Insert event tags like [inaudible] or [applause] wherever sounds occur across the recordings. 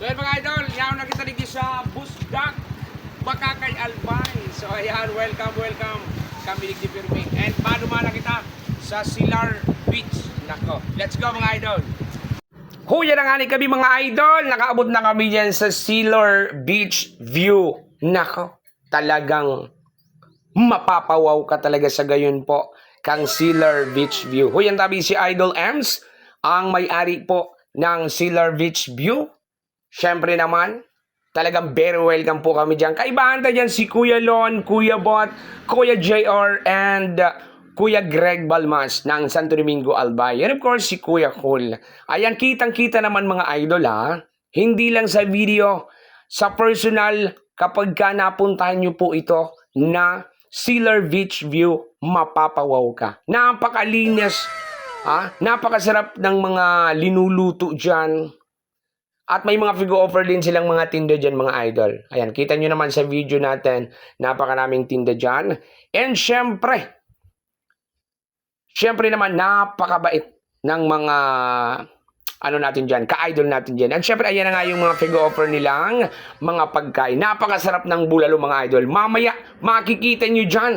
So yan mga idol, yaw na kita dito sa Busdak, Bakakay Albay. So ayan, welcome, welcome. Kami di Pirming. And paano man kita sa Silar Beach. Nako, let's go mga idol. Huya na nga ni kami mga idol. Nakaabot na kami dyan sa Silar Beach View. Nako, talagang mapapawaw ka talaga sa gayon po kang Silar Beach View. Huyan tabi si Idol Ems, ang may-ari po ng Silar Beach View. Siyempre naman, talagang very welcome po kami dyan. Kaibahan tayo dyan si Kuya Lon, Kuya Bot, Kuya JR, and uh, Kuya Greg Balmas ng Santo Domingo Albay. And of course, si Kuya Cool. Ayan, kitang-kita naman mga idol ha. Hindi lang sa video, sa personal, kapag ka napuntahan nyo po ito na Sealer Beach View, mapapawaw ka. Napakalinis, ha? napakasarap ng mga linuluto dyan. At may mga figure offer din silang mga tinda dyan mga idol. Ayan, kita nyo naman sa video natin, napakaraming tinda dyan. And syempre, syempre naman, napakabait ng mga ano natin dyan, ka-idol natin dyan. At syempre, ayan na nga yung mga figure offer nilang mga pagkain. Napakasarap ng bulalo mga idol. Mamaya, makikita nyo dyan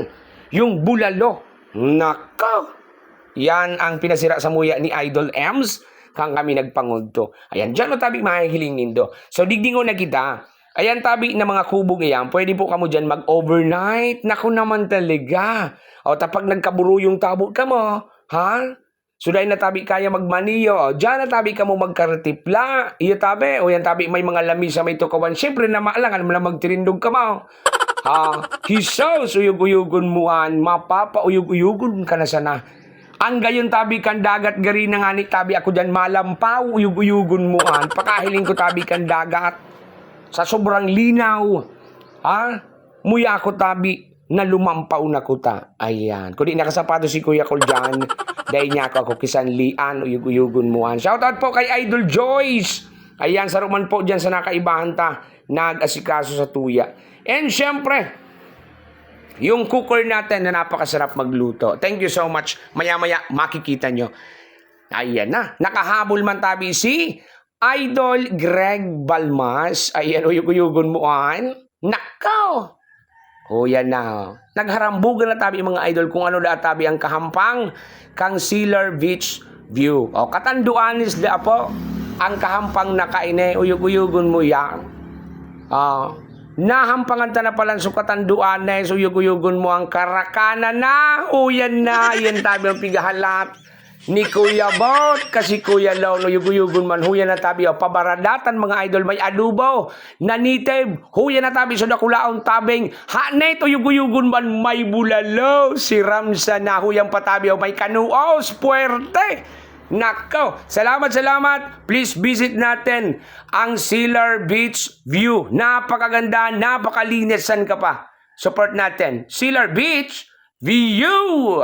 yung bulalo. Nako! Yan ang pinasira sa muya ni Idol Ems kang kami nagpangudto. Ayan, dyan o tabi mahihilingin do. So, digdingo na kita. Ayan, tabi na mga kubog iyan, pwede po kamo dyan mag-overnight. Naku naman talaga. O, tapag nagkaburo yung tabo ka mo, ha? So, na tabi kaya magmaniyo, o, dyan na tabi ka mo magkartipla. Iya tabi, o yan tabi may mga lami sa may tukawan. Siyempre na maalangan mo na magtirindog ka mo. Ha? Hisaw, uyug-uyugon mo an, mapapa-uyug-uyugon ka na sana. Ang gayon tabi kan dagat gari na nga ni tabi ako dyan malampaw, uyug-uyugon mo an. Pakahiling ko tabi kan dagat. Sa sobrang linaw. Ha? Muya ako tabi na lumampaw na kuta. Ayan. Kung di nakasapato si Kuya Kol dyan, [laughs] dahil niya ako ako kisan lian, uyug-uyugon mo an. Shoutout po kay Idol Joyce. Ayan, saruman po dyan sa nakaibahan ta, nag-asikaso sa tuya. And syempre, yung cooker natin na napakasarap magluto. Thank you so much. Maya-maya makikita nyo. Ayan na. Nakahabol man tabi si Idol Greg Balmas. Ayan, uyug-uyugon mo an. Nakaw! O yan na. Nagharambugan na tabi mga idol kung ano da tabi ang kahampang kang Sealer Beach View. O katanduanis da po ang kahampang na kaine uyug-uyugon mo yan. Ah, nahampangan ta na palang sukatanduan na so uyug-uyugon mo ang karakana na. O yan na, yan tabi ang pigahalat ni Kuya Bot kasi Kuya Lolo yuguyugon man huya na tabi o pabaradatan mga idol may adubo nanitib huya na tabi so nakulaon tabing hanet o yuguyugon man may bulalo si Ramsa na huyang patabi o may kanuos puerte Nako, salamat salamat. Please visit natin ang Sealer Beach View. Napakaganda, napakalinis. San ka pa? Support natin. Sealer Beach View!